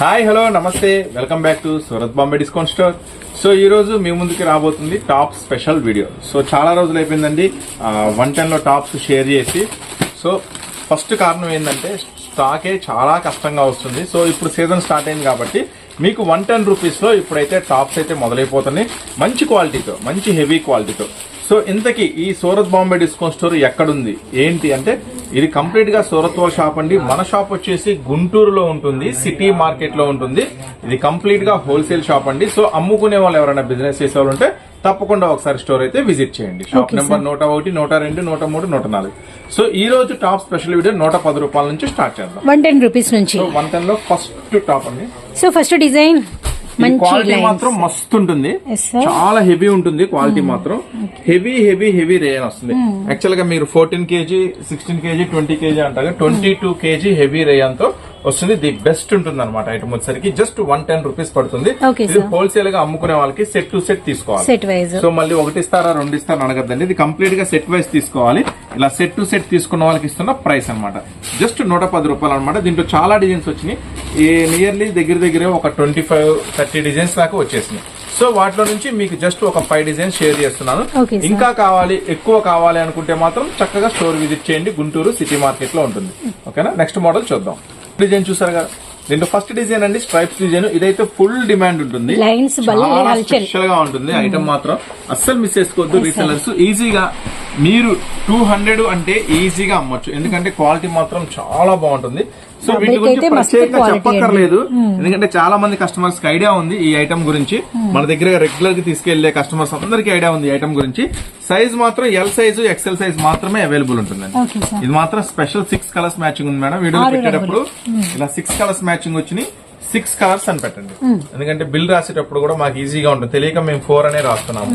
Hi hello namaste. Welcome back to Surat Bombay discount store. So ఈరోజు మీ ముందుకి రాబోతుంది టాప్ స్పెషల్ వీడియో. సో చాలా రోజులు అయిపోయిందండి. వన్ టెన్లో టాప్స్ షేర్ చేసి. సో ఫస్ట్ కారణం ఏంటంటే స్టాకే చాలా కష్టంగా వస్తుంది. సో ఇప్పుడు సీజన్ స్టార్ట్ అయింది కాబట్టి మీకు వన్ టెన్ రూపీస్లో ఇప్పుడైతే టాప్స్ అయితే మొదలైపోతున్నాయి. మంచి క్వాలిటీతో మంచి హెవీ క్వాలిటీతో. సో ఇంతకీ ఈ సూరత్ బాంబే డిస్కౌంట్ స్టోర్ ఎక్కడుంది? ఏంటి అంటే ఇది కంప్లీట్గా సూరత్ వాళ్ళ షాప్ అండి. మన షాప్ వచ్చేసి గుంటూరులో ఉంటుంది సిటీ మార్కెట్లో ఉంటుంది. ఇది కంప్లీట్గా హోల్సేల్ షాప్ అండి. సో అమ్ముకునే వాళ్ళు ఎవరైనా బిజినెస్ చేసే వాళ్ళు ఉంటే తప్పకుండా ఒకసారి స్టోర్ అయితే విజిట్ చేయండి. షాప్ నెంబర్ నూట ఒకటి నూట రెండు నూట మూడు నూట నాలుగు. సో ఈ రోజు టాప్ స్పెషల్ వీడియో నూట పది రూపాయల నుంచి స్టార్ట్ చేద్దాం. వన్ టెన్ రూపీస్ నుంచి. సో వన్ టెన్లో ఫస్ట్ టాప్ అండి. So first design? క్వాలిటీ మాత్రం మస్తు ఉంటుంది. చాలా హెవీ ఉంటుంది క్వాలిటీ మాత్రం. హెవీ హెవీ హెవీ రేయన్ వస్తుంది. యాక్చువల్గా మీరు fourteen KG sixteen KG twenty KG అంటారు. ట్వంటీ టూ కేజీ హెవీ రేయన్తో వస్తుంది. ది బెస్ట్ ఉంటుంది అనమాట ఐటమ్ వచ్చేసరికి. జస్ట్ వన్ టెన్ రూపీస్ పడుతుంది. ఇది. హోల్సేల్గా అమ్ముకునే వాళ్ళకి సెట్ టు సెట్ తీసుకోవాలి. సెట్ వైజ్ సో మళ్ళీ ఒకటి ఇస్తారా రెండు ఇస్తారా అడగద్దండి. ఇది కంప్లీట్గా సెట్ వైస్ తీసుకోవాలి. ఇలా సెట్ టు సెట్ తీసుకున్న వాళ్ళకి ఇస్తున్న ప్రైస్ అన్నమాట. జస్ట్ నూట పది రూపాయలు అనమాట దీంట్లో చాలా డిజైన్స్ వచ్చినాయి. ఈ నియర్లీ దగ్గర దగ్గర ఒక ట్వంటీ ఫైవ్ థర్టీ డిజైన్స్ దాకా వచ్చేసినాయి. సో వాటిలో నుంచి మీకు జస్ట్ ఒక ఫైవ్ డిజైన్స్ షేర్ చేస్తున్నాను. ఇంకా కావాలి ఎక్కువ కావాలి అనుకుంటే మాత్రం చక్కగా స్టోర్ విజిట్ చేయండి. గుంటూరు సిటీ మార్కెట్లో ఉంటుంది. ఓకేనా నెక్స్ట్ మోడల్ చూద్దాం. డిజైన్ చూసారు కదా? దీంట్లో ఫస్ట్ డిజైన్ అండి స్ట్రైప్స్ డిజైన్. ఇదైతే ఫుల్ డిమాండ్ ఉంటుంది. చాలా. స్పెషల్గా ఉంటుంది ఐటమ్ మాత్రం. అస్సలు మిస్ చేసుకోవద్దు రీసెలర్స్ ఈజీగా మీరు టూ హండ్రెడ్ అంటే ఈజీగా అమ్మొచ్చు. ఎందుకంటే క్వాలిటీ మాత్రం చాలా బాగుంటుంది. సో వీటి గురించి ప్రత్యేకంగా చెప్పక్కర్లేదు. ఎందుకంటే చాలా మంది కస్టమర్స్కి ఐడియా ఉంది ఈ ఐటమ్ గురించి. మన దగ్గర రెగ్యులర్గా తీసుకెళ్ళే కస్టమర్స్ అందరికీ ఐడియా ఉంది ఈ ఐటమ్ గురించి. సైజ్ మాత్రం ఎల్ సైజు ఎక్సెల్ సైజ్ మాత్రమే అవైలబుల్ ఉంటుందండి. సార్ ఇది మాత్రం స్పెషల్ సిక్స్ కలర్స్ మ్యాచింగ్ ఉంది మేడం వీడియో పెట్టేటప్పుడు ఇలా సిక్స్ కలర్స్ మ్యాచింగ్ వచ్చినాయి. సిక్స్ కలర్స్ అని పెట్టండి. ఎందుకంటే బిల్ రాసేటప్పుడు కూడా మాకు ఈజీగా ఉంటుంది. తెలియక మేము ఫోర్ అనే రాస్తున్నాము.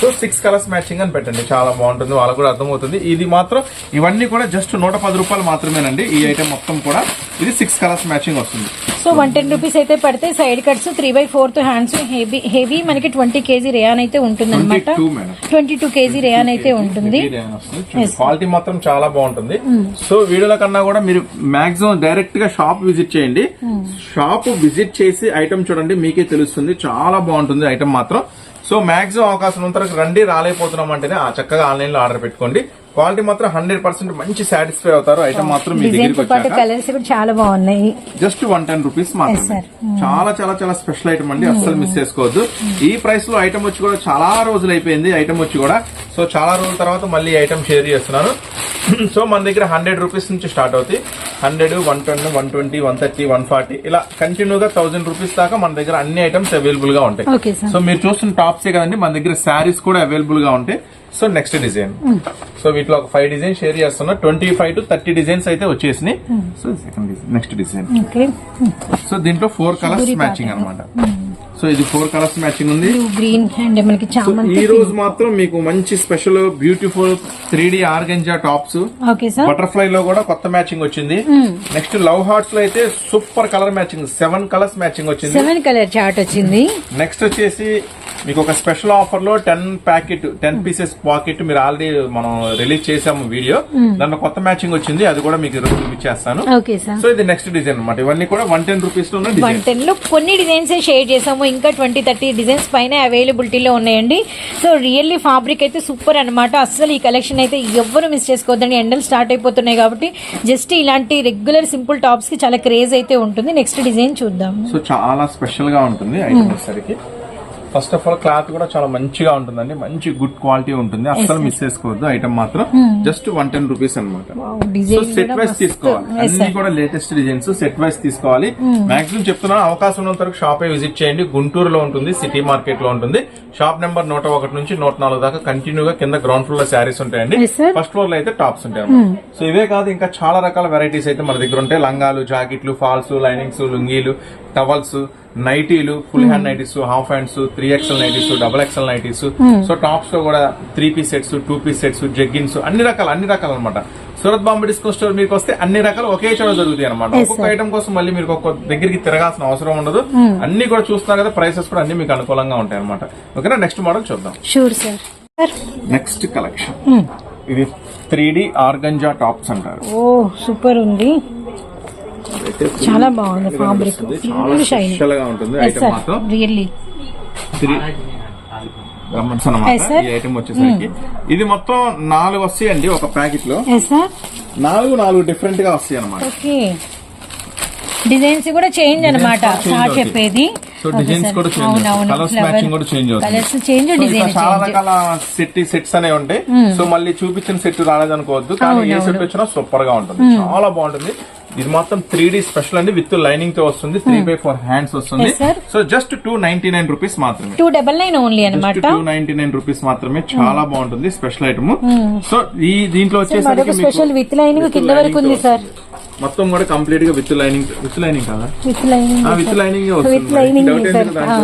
సో సిక్స్ కలర్స్ మ్యాచింగ్ అని పెట్టండి. చాలా బాగుంటుంది. వాళ్ళకు కూడా అర్థమవుతుంది. ఇది మాత్రం ఇవన్నీ కూడా జస్ట్ నూట పది రూపాయలు మాత్రమేనండి. ఈ ఐటమ్ మొత్తం కూడా ఇది సిక్స్ కలర్స్ మ్యాచింగ్ వస్తుంది. సో వన్ టెన్ రూపీస్ అయితే పడితే side cuts three by fourth hands heavy heavy మనకి ట్వంటీ కేజీ రేయాన్ అయితే ఉంటుంది అనమాట 22 madam. Twenty two KG rayon అయితే ఉంటుంది. క్వాలిటీ మాత్రం చాలా బాగుంటుంది. సో వీడియోల కన్నా కూడా మీరు మాక్సిమం డైరెక్ట్గా షాప్ విజిట్ చేయండి. షాప్ విజిట్ చేసి ఐటమ్ చూడండి మీకే తెలుస్తుంది. చాలా బాగుంటుంది ఐటమ్ మాత్రం. సో మాక్సిమం అవకాశం వరకు రండి రాలేకపోతున్నాం అంటేనే ఆ చక్కగా ఆన్లైన్లో ఆర్డర్ పెట్టుకోండి. క్వాలిటీ మాత్రం హండ్రెడ్ పర్సెంట్ మంచి సాటిస్ఫై అవుతారు. ఐటమ్ మాత్రం మీ దగ్గరికి కలర్స్ చాలా బాగున్నాయి. Just one ten rupees sir. చాలా చాలా చాలా స్పెషల్ ఐటమ్ అండి. అస్సలు మిస్ చేసుకోవద్దు. ఈ ప్రైస్లో ఐటమ్ వచ్చి కూడా చాలా రోజులు అయిపోయింది ఐటమ్ వచ్చి కూడా. సో చాలా రోజుల తర్వాత మళ్ళీ ఐటమ్ షేర్ చేస్తున్నాను. సో మన దగ్గర హండ్రెడ్ రూపీస్ నుంచి స్టార్ట్ అవుతాయి. Hundred one ten one twenty one thirty one forty. ఇలా కంటిన్యూగా థౌసండ్ రూపీస్ దాకా మన దగ్గర అన్ని ఐటమ్స్ అవైలబుల్గా ఉంటాయి. సో మీరు చూస్తున్న టాప్సే కదండి మన దగ్గర శారీస్ కూడా అవైలబుల్గా ఉంటాయి. సో నెక్స్ట్ డిజైన్ సో వీటిలో ఒక ఫైవ్ డిజైన్ షేర్ చేస్తున్నా. Twenty five to thirty designs అయితే వచ్చేసినాయి. So second design next design so దీంట్లో ఫోర్ కలర్స్ మ్యాచింగ్ అన్నమాట. సో ఇది ఫోర్ కలర్స్ మ్యాచింగ్ ఉంది. గ్రీన్ అండ్ మనకి ఈ రోజు మాత్రం మీకు మంచి special beautiful three D organza tops. Okay sir butterfly లో కూడా కొత్త మ్యాచింగ్ వచ్చింది. నెక్స్ట్ లవ్ హార్ట్స్లో అయితే super colour matching seven colours matching వచ్చింది. సెవెన్ కలర్ చార్ట్ వచ్చింది. నెక్స్ట్ వచ్చేసి మీకు ఒక స్పెషల్ ఆఫర్లో ten packet ten pieces packet మీరు ఆల్రెడీ మనం రిలీజ్ చేసాము వీడియో దాంట్లో కొత్త మ్యాచింగ్ వచ్చింది అది కూడా మీకు చూపించేస్తాను సో ఇది నెక్స్ట్ డిజైన్ అన్నమాట. ఇవన్నీ కూడా వన్ టెన్ రూపీస్లో వన్ టెన్లో కొన్ని డిజైన్స్ షేర్ చేసాము. ఇంకా ట్వంటీ థర్టీ డిజైన్స్ పైన అవైలబిలిటీలో ఉన్నాయండి. సో రియల్లీ ఫ్యాబ్రిక్ అయితే సూపర్ అన్నమాట. అస్సలు ఈ కలెక్షన్ అయితే ఎవ్వరు మిస్ చేసుకోవద్దండి. ఎండలు స్టార్ట్ అయిపోతున్నాయి కాబట్టి జస్ట్ ఇలాంటి రెగ్యులర్ సింపుల్ టాప్స్కి చాలా క్రేజ్ అయితే ఉంటుంది. నెక్స్ట్ డిజైన్ చూద్దాం. సో చాలా స్పెషల్గా ఉంటుంది ఐటమ్ వచ్చేసరికి ఫస్ట్ ఆఫ్ ఆల్ క్లాత్ కూడా చాలా మంచిగా ఉంటుందండి. మంచి గుడ్ క్వాలిటీ ఉంటుంది. అస్సలు మిస్ చేసుకోవద్దు. ఐటమ్ మాత్రం జస్ట్ వన్ టెన్ రూపీస్ అనమాట సో సెట్ వైస్ తీసుకోవాలి. అన్ని కూడా లేటెస్ట్ డిజైన్స్ సెట్ వైస్ తీసుకోవాలి. మాక్సిమం చెప్తున్నాను అవకాశం ఉన్నంత వరకు షాపే విజిట్ చేయండి. గుంటూరులో ఉంటుంది సిటీ మార్కెట్లో ఉంటుంది. షాప్ నెంబర్ నూట ఒకటి నుంచి నూట నాలుగు దాకా కంటిన్యూగా కింద గ్రౌండ్ ఫ్లోర్లో శారీస్ ఉంటాయండి. ఫస్ట్ ఫ్లోర్లో అయితే టాప్స్ ఉంటాయి. సో ఇవే కాదు ఇంకా చాలా రకాల వెరైటీస్ అయితే మన దగ్గర ఉంటాయి. లంగాలు జాకెట్లు ఫాల్స్ లైనింగ్స్ లుంగీలు టవల్స్ నైటీలు full hand nighties half hands three XL nighties double XL nighties so టాప్స్లో కూడా three piece sets two piece sets jeggings అన్ని రకాలు అన్ని రకాలు అనమాట సూరత్ బాంబే డిస్కౌంట్ స్టోర్ మీకు వస్తే అన్ని రకాలు ఒకే చోట దొరుకుతాయి అనమాట Yes, ఒక్కొక్క ఐటమ్ కోసం మళ్ళీ మీరు ఒక్కొక్క దగ్గరికి తిరగాల్సిన అవసరం ఉండదు. అన్ని కూడా చూస్తున్నారు కదా ప్రైసెస్ కూడా అన్ని మీకు అనుకూలంగా ఉంటాయి అనమాట ఓకేనా నెక్స్ట్ మోడల్ చూద్దాం. Sure sir sir next collection ఇది త్రీ డి ఆర్గంజా టాప్స్ అంటారు. ఓ సూపర్ ఉంది. అయితే చాలా బాగుంది గా ఉంటుంది ఐటమ్ మాత్రం. రియల్లీ. ఈ ఐటమ్ వచ్చేసరికి. ఇది మొత్తం నాలుగు వస్తాయండి ఒక ప్యాకెట్లో నాలుగు నాలుగు డిఫరెంట్గా వస్తాయి అన్నమాట ఓకే డిజైన్స్ కూడా చేంజ్ అనమాట. చెప్పేది. సో డిజైన్స్ కూడా చేంజ్ అవుతాయి. కలర్స్ మ్యాచింగ్ కూడా చేంజ్ అవుతుంది చాలా రకాల సెట్ సెట్స్ అనేవి ఉంటాయి. సో మళ్ళీ చూపించిన సెట్ రాలేదనుకోవద్దు. కానీ ఏ సెట్ వచ్చినా సూపర్గా ఉంటుంది చాలా బాగుంటుంది. ఇది మాత్రం త్రీ డి స్పెషల్ అండి విత్ లైనింగ్తో వస్తుంది త్రీ బై ఫోర్ హ్యాండ్స్ వస్తుంది. So just two ninety nine rupees మాత్రమే. టూ డబల్ నైన్ ఓన్లీ అనమాట టూ నైన్టీ నైన్ రూపీస్ మాత్రమే. చాలా బాగుంటుంది స్పెషల్ ఐటమ్. సో ఈ దీంట్లో వచ్చేసరికి స్పెషల్ విత్ లైనింగ్ కింద వరకు ఉంది సార్. మొత్తం కూడా కంప్లీట్గా విత్ లైనింగ్ విత్ లైనింగ్ కదా? With lining with lining with lining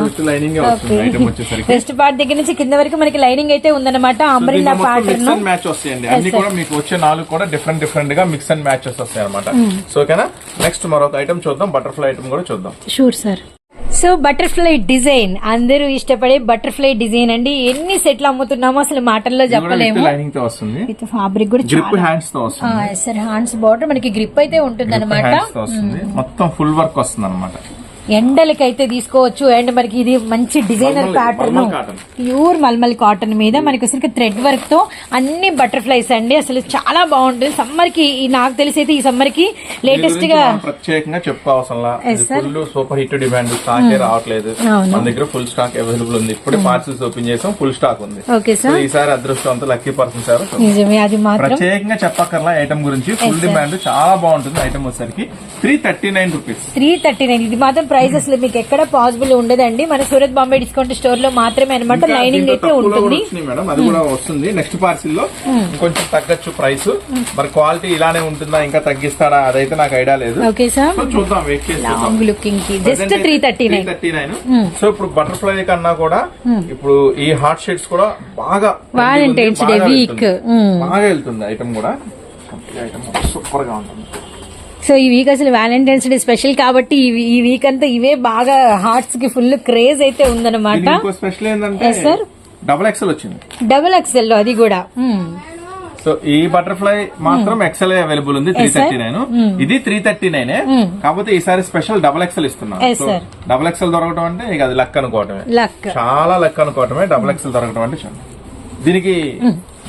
with lining వస్తుంది? ఐటమ్ వచ్చేసరికి. వెస్ట్ పార్ట్ దగ్గర నుంచి కింద వరకు మనకి లైనింగ్ అయితే ఉందన్నమాట అంబ్రిల్లా అండ్ మ్యాచ్ వస్తాయండి. అన్ని కూడా మీకు వచ్చే నాలుగు కూడా డిఫరెంట్ డిఫరెంట్గా మిక్స్ అండ్ మ్యాచెస్ వస్తాయి అనమాట సో ఓకేనా? నెక్స్ట్ మరొక ఐటమ్ చూద్దాం. బటర్ఫ్లై ఐటమ్ కూడా చూద్దాం. Sure sir so butterfly design. అందరూ ఇష్టపడే బటర్ఫ్లై డిజైన్ అండి. ఎన్ని సెట్లు అమ్ముతున్నామో అసలు మాటల్లో చెప్పలేము. విత్ ఫ్యాబ్రిక్ కూడా గ్రిప్ హ్యాండ్స్తో వస్తుంది. సార్ హ్యాండ్స్ బార్డర్ మనకి గ్రిప్ అయితే ఉంటుంది అనమాట వస్తుంది. మొత్తం ఫుల్ వర్క్ వస్తుంది అనమాట ఎండలకి అయితే తీసుకోవచ్చు. అండ్ మనకి ఇది మంచి designer pattern. Pure mulmul cotton మీద మనకి వచ్చరికి థ్రెడ్ వర్క్తో అన్ని బటర్ఫ్లైస్ అండి. అసలు చాలా బాగుంటుంది. సమ్మర్కి నాకు తెలిసి అయితే ఈ సమ్మర్కి లేటెస్ట్గా ప్రత్యేకంగా చెప్పుకోవాల్సిన సూపర్ హిట్ డిమాండ్ స్టాక్ రావట్లేదు. మన దగ్గర ఫుల్ స్టాక్ అవైలబుల్ ఉంది. ఇప్పుడే పార్సిల్స్ ఓపెన్ చేసాం. ఫుల్ స్టాక్ ఉంది. ఓకే ఈసారి అదృష్టవంత లక్కీ పర్సన్ సార్. ప్రత్యేకంగా చెప్పక్కర్లా ఐటమ్ గురించి. ఫుల్ డిమాండ్ చాలా బాగుంటుంది ఐటమ్ వచ్చేసరికి. Three thirty nine rupees three thirty nine ఇది మాత్రం ప్రైస్ అసలు మీకు ఎక్కడ పాసిబుల్ ఉండదండి. మన సూరత్ బాంబే డిస్కౌంట్ స్టోర్లో మాత్రమే అనమాట లైనింగ్ అయితే ఉంటుంది. మేడం. అది కూడా వస్తుంది. నెక్స్ట్ పార్సిల్లో కొంచెం తగ్గచ్చు ప్రైస్ మరి క్వాలిటీ ఇలానే ఉంటుందా? ఇంకా తగ్గిస్తాడా? అదైతే నాకు ఐడియా లేదు. Okay sir. చూద్దాం wait లుకింగ్కి. Just three thirty nine thirty nine so ఇప్పుడు బటర్ఫ్లై కన్నా కూడా ఇప్పుడు ఈ హాట్ షేడ్స్ కూడా బాగా. బాగా వెళ్తుంది. ఐటమ్ కూడా. ఐటమ్ సూపర్గా ఉంటుంది. సో ఈ వీక్ అసలు వ్యాలంటైన్స్ డే స్పెషల్ కాబట్టి ఈ- వీక్ అంతా ఇవే బాగా హార్ట్స్కి ఫుల్ క్రేజ్ అయితే ఉందన్నమాట. స్పెషల్ ఏంటంటే sir. డబుల్ ఎక్సెల్ వచ్చింది. డబుల్ ఎక్స్ఎల్లో అది కూడా. మ్మ్. సో ఈ బటర్ఫ్లై మాత్రం ఎక్సెల్ అవైలబుల్ ఉంది? త్రీ. థర్టీ నైన్ ఇది త్రీ థర్టీ నైన్ కాకపోతే ఈసారి special double XL so sir. Double XL దొరకడం అంటే ఇక అది లక్ అనుకోవటమే. చాలా లక్ అనుకోవటమే. డబుల్ ఎక్సెల్ దొరకడం అంటే దీనికి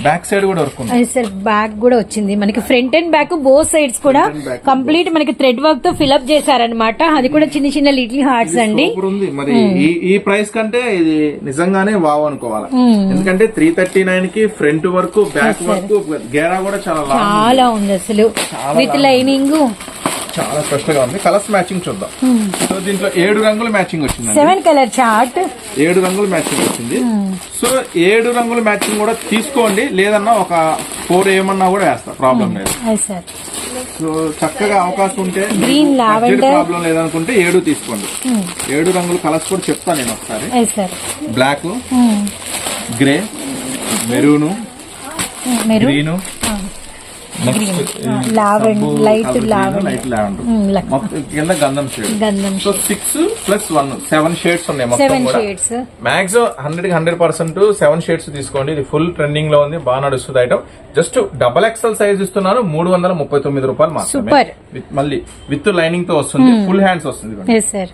బ్యాక్ సైడ్ కూడా వర్క్ ఉంది. సార్ బ్యాక్ కూడా వచ్చింది. మనకి front and back both sides కూడా. కంప్లీట్ మనకి థ్రెడ్ వర్క్తో ఫిల్అప్ చేశారనమాట అది కూడా చిన్న చిన్న లిటిల్ హార్ట్స్ అండి. ఉంది. మరి ఈ ఈ ప్రైస్ కంటే ఇది నిజంగానే వావ్ అనుకోవాలి? ఎందుకంటే త్రీ థర్టీ నైన్కి ఫ్రంట్ వర్క్ బ్యాక్ వర్క్ గేరా కూడా చాలా. చాలా ఉంది అసలు. With lining. చాలా స్పెషల్గా ఉంది. కలర్స్ మ్యాచింగ్ చూద్దాం. సో దీంట్లో ఏడు రంగుల మ్యాచింగ్ వచ్చిందండి. Seven colour chart. ఏడు రంగుల మ్యాచింగ్ వచ్చింది. సో ఏడు రంగుల మ్యాచింగ్ కూడా తీసుకోండి. లేదన్నా ఒక ఫోర్ ఏమన్నా కూడా వేస్తా. ప్రాబ్లం లేదు. అది సార్ సో చక్కగా అవకాశం ఉంటే. ప్రాబ్లం లేదనుకుంటే ఏడు తీసుకోండి. ఏడు రంగుల కలర్స్ కూడా చెప్తాను నేను ఒకసారి. బ్లాక్ గ్రే మెరూను మీరు గ్రీను Lavender. లైట్ లావెండర్ కింద గంధం షేడ్ గంధం so six plus one seven shades ఉన్నాయి మొత్తం కూడా. షేడ్స్ మాక్సిమం హండ్రెడ్కి హండ్రెడ్ పర్సెంట్ సెవెన్ షేడ్స్ తీసుకోండి. ఇది ఫుల్ ట్రెండింగ్లో ఉంది బాగా నడుస్తుంది item just double XL size ఇస్తున్నాను మూడు వందల ముప్పై తొమ్మిది రూపాయలు మాత్రమే. మళ్ళీ విత్ లైనింగ్తో వస్తుంది ఫుల్ హ్యాండ్స్ వస్తుంది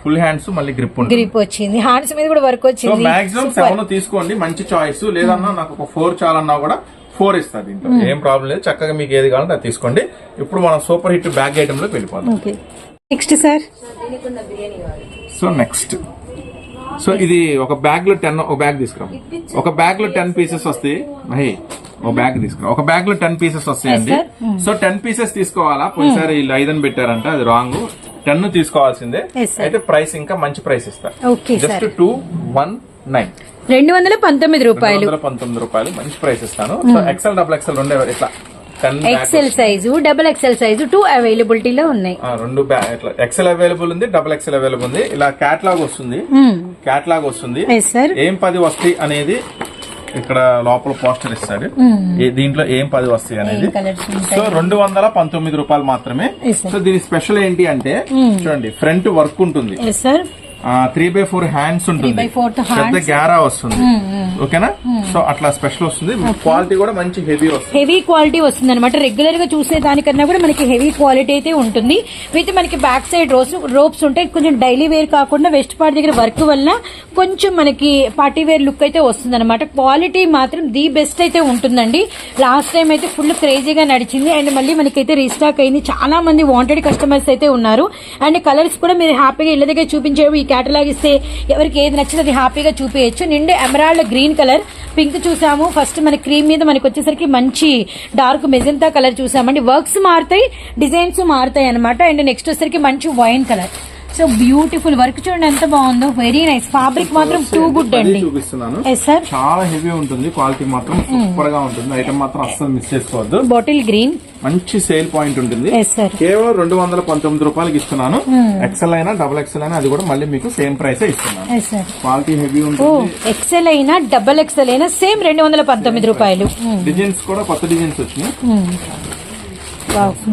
ఫుల్ హ్యాండ్స్ మళ్ళీ గ్రిప్ గ్రిప్ వచ్చింది. హార్ట్స్ మీద కూడా వర్క్ వచ్చింది. మాక్సిమం సెవెన్ తీసుకోండి మంచి చాయిస్ లేదన్నా నాకు ఒక ఫోర్ చాలన్నా కూడా ఫోర్ ఇస్తా దీంట్లో. ఏం ప్రాబ్లం లేదు. చక్కగా మీకు ఏది కావాలంటే అది తీసుకోండి. ఇప్పుడు మనం సూపర్ హిట్ బ్యాగ్ ఐటమ్లోకి వెళ్ళిపోదాం. Okay. Next sir. So next. So ఇది ఒక బ్యాగ్లో టెన్ ఒక బ్యాగ్ తీసుకురా ఒక బ్యాగ్లో టెన్ పీసెస్ వస్తాయి. మహి ఒక బ్యాగ్ తీసుకురా ఒక బ్యాగ్లో టెన్ పీసెస్ వస్తాయండి. సో టెన్ పీసెస్ తీసుకోవాలా? పోయినసారి వీళ్ళు ఐదని పెట్టారంట. అది రాంగ్. టెన్ తీసుకోవాల్సిందే. అయితే ప్రైస్ ఇంకా మంచి ప్రైస్ ఇస్తా okay just two one nine. రెండు వందల పంతొమ్మిది రూపాయలు. పంతొమ్మిది రూపాయలు మంచి ప్రైస్ ఇస్తాను. సో ఎక్సెల్ డబుల్ ఎక్సెల్ ఉండే ఇట్లా XL size double XL size too అవైలబిలిటీలో ఉన్నాయి. రెండు ఎక్సెల్ అవైలబుల్ ఉంది డబుల్ ఎక్సెల్ అవైలబుల్ ఉంది. ఇలా క్యాట్లాగ్ వస్తుంది. క్యాట్లాగ్ వస్తుంది. ఎస్ సార్ ఏం పది వస్తాయి అనేది ఇక్కడ లోపల పోస్టర్ ఇస్తాడు. ఏ- దీంట్లో ఏం పది వస్తాయి అనేది? సో రెండు వందల పంతొమ్మిది రూపాయలు మాత్రమే. సో దీని స్పెషల్ ఏంటి అంటే చూడండి ఫ్రంట్ వర్క్ ఉంటుంది. త్రీ బై ఫోర్ హ్యాండ్స్ ఉంటుంది. పెద్ద. గ్యారా వస్తుంది. ఓకేనా? సో అట్లా స్పెషల్ వస్తుంది. క్వాలిటీ కూడా మంచి హెవీ వస్తుంది. హెవీ క్వాలిటీ వస్తుంది అనమాట రెగ్యులర్గా చూసే దానికన్నా కూడా మనకి హెవీ క్వాలిటీ అయితే ఉంటుంది. విత్ మనకి బ్యాక్ సైడ్ రోస్ రోప్స్ ఉంటాయి. కొంచెం డైలీ వేర్ కాకుండా వెస్ట్ పార్ట్ దగ్గర వర్క్ వల్ల కొంచెం మనకి పార్టీ వేర్ లుక్ అయితే వస్తుంది అనమాట క్వాలిటీ మాత్రం ది బెస్ట్ అయితే ఉంటుందండి. లాస్ట్ టైం అయితే ఫుల్ క్రేజీగా నడిచింది. అండ్ మళ్ళీ మనకైతే రీస్టాక్ అయింది. చాలా మంది వాంటెడ్ కస్టమర్స్ అయితే ఉన్నారు. అండ్ కలర్స్ కూడా మీరు హ్యాపీగా ఇళ్ళ దగ్గర చూపించేవి ఈ క్యాటలాగ్ ఇస్తే ఎవరికి ఏది నచ్చితే అది హ్యాపీగా చూపించచ్చు నిండు ఎమరాల్డ్ గ్రీన్ కలర్ పింక్ చూసాము. ఫస్ట్ మన క్రీమ్ మీద మనకు వచ్చేసరికి మంచి డార్క్ మెజంతా కలర్ చూసామండి. వర్క్స్ మారుతాయి డిజైన్స్ మారుతాయి అనమాట అండ్ నెక్స్ట్ వచ్చేసరికి మంచి wine colour. So beautiful work చూడండి ఎంత బాగుందో. వెరీ నైస్ ఫ్యాబ్రిక్ మాత్రం టూ గుడ్ అండి. చూపిస్తున్నాను. ఎస్ సార్ చాలా హెవీ ఉంటుంది. క్వాలిటీ మాత్రం సూపర్గా ఉంటుంది. ఐటమ్ మాత్రం అస్సలు మిస్ చేసుకోవద్దు. బాటిల్ గ్రీన్ మంచి సేల్ పాయింట్ ఉంటుంది. ఎస్ సార్ కేవలం రెండు వందల పంతొమ్మిది రూపాయలకి ఇస్తున్నాను. ఎక్సెల్ అయినా డబుల్ ఎక్సెల్ అయినా అది కూడా మళ్ళీ మీకు సేమ్ ప్రైస్ ఇస్తున్నాను. క్వాలిటీ హెవీ ఉంటుంది. ఎక్సెల్ అయినా డబల్ ఎక్సెల్ అయినా సేమ్ రెండు వందల పంతొమ్మిది రూపాయలు. డిజైన్స్ కూడా కొత్త డిజైన్స్ వచ్చినాయి.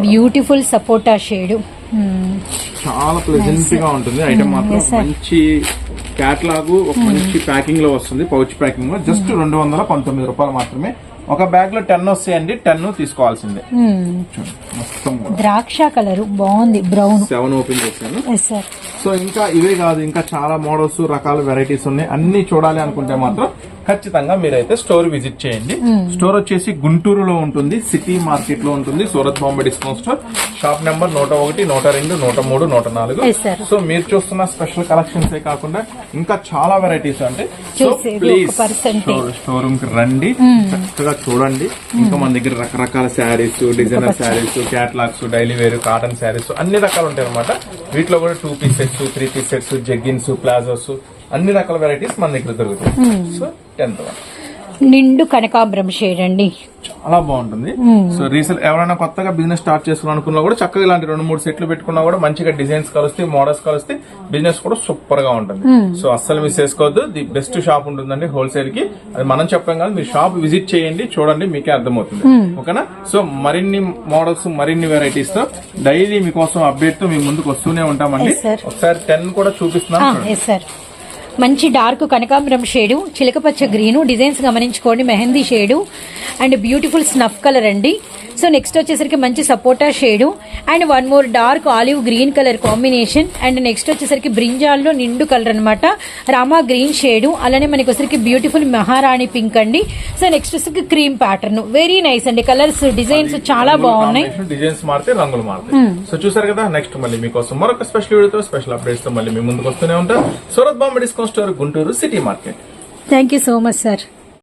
బ్యూటిఫుల్ సపోటా షేడ్ చాలా ప్లెజెంట్గా ఉంటుంది. ఐటమ్ మాత్రం Yes, sir. మంచి క్యాట్లాగ్ ఒక మంచి ప్యాకింగ్లో వస్తుంది. పౌచ్ ప్యాకింగ్లో. జస్ట్ రెండు వందల పంతొమ్మిది రూపాయలు మాత్రమే. ఒక బ్యాగ్లో టెన్ వస్తాయండి. టెన్ తీసుకోవాల్సిందే. మొత్తం ద్రాక్ష కలర్. బాగుంది. బ్రౌన్ సెవెన్ ఓపెన్ చేశాను. సో ఇంకా ఇవే కాదు. ఇంకా చాలా మోడల్స్ రకాల వెరైటీస్ ఉన్నాయి. అన్ని చూడాలి అనుకుంటే మాత్రం ఖచ్చితంగా మీరైతే స్టోర్ విజిట్ చేయండి. స్టోర్ వచ్చేసి గుంటూరులో ఉంటుంది సిటీ మార్కెట్లో ఉంటుంది Surat Bombay discount store. Shop number నూట ఒకటి నూట రెండు నూట మూడు నూట నాలుగు. సో మీరు చూస్తున్న స్పెషల్ కలెక్షన్స్ కాకుండా ఇంకా చాలా వెరైటీస్ అంటే. So please. స్టోర్ రూమ్కి రండి. చక్కగా చూడండి. ఇంకా మన దగ్గర రకరకాల saris designer saris catalogues daily wear cotton saris అన్ని రకాలు ఉంటాయి అనమాట వీటిలో కూడా two piece sets three piece sets jeggings palazzos అన్ని రకాల వెరైటీస్ మన దగ్గర దొరుకుతాయి. So tenth one. నిండు కనకాంబరం షేడ్ అండి. చాలా బాగుంటుంది. సో రీసెల్ ఎవరైనా కొత్తగా బిజినెస్ స్టార్ట్ చేసుకోవాలనుకున్నా కూడా చక్కగా ఇలాంటి రెండు మూడు సెట్లు పెట్టుకున్నా కూడా మంచిగా డిజైన్స్ కలుస్తాయి మోడల్స్ కలుస్తాయి బిజినెస్ కూడా సూపర్గా ఉంటుంది సో అస్సలు మిస్ చేసుకోవద్దు. ది బెస్ట్ షాప్ ఉంటుందండి హోల్సేల్కి. అది మనం చెప్పాం కాదు మీరు షాప్ విజిట్ చేయండి చూడండి మీకే అర్థమవుతుంది. ఓకేనా? సో మరిన్ని మోడల్స్ మరిన్ని వెరైటీస్తో డైలీ మీకోసం అప్డేట్తో మీ ముందుకు వస్తూనే ఉంటామండి. ఒకసారి టెన్ కూడా చూపిస్తున్నాం సార్ మంచి డార్క్ కనకాంబరం షేడు చిలకపచ్చ గ్రీను డిజైన్స్ గమనించుకోండి mehndi shade and beautiful snuff colour అండి. సో నెక్స్ట్ వచ్చేసరికి మంచి సపోటా shade and one more dark olive green colour combination and next వచ్చేసరికి బ్రింజాల్లో నిండు కలర్ అన్నమాట. రామా గ్రీన్ షేడు అలానే మనకి వచ్చేసరికి బ్యూటిఫుల్ మహారాణి పింక్ అండి. సో నెక్స్ట్ వచ్చేసరికి క్రీమ్ ప్యాటర్న్ వెరీ నైస్ అండి. కలర్స్ డిజైన్స్ చాలా బాగున్నాయి. డిజైన్స్ మారితే రంగులు మారుతాయి. సో చూసారు కదా నెక్స్ట్ మళ్ళీ మీకోసం మరొక స్పెషల్ వీడియోతో స్పెషల్ అప్డేట్స్తో మళ్ళీ మీ ముందుకు వస్తూనే ఉంటాం. Surat Bombay discount store Guntur city market. Thank you so much sir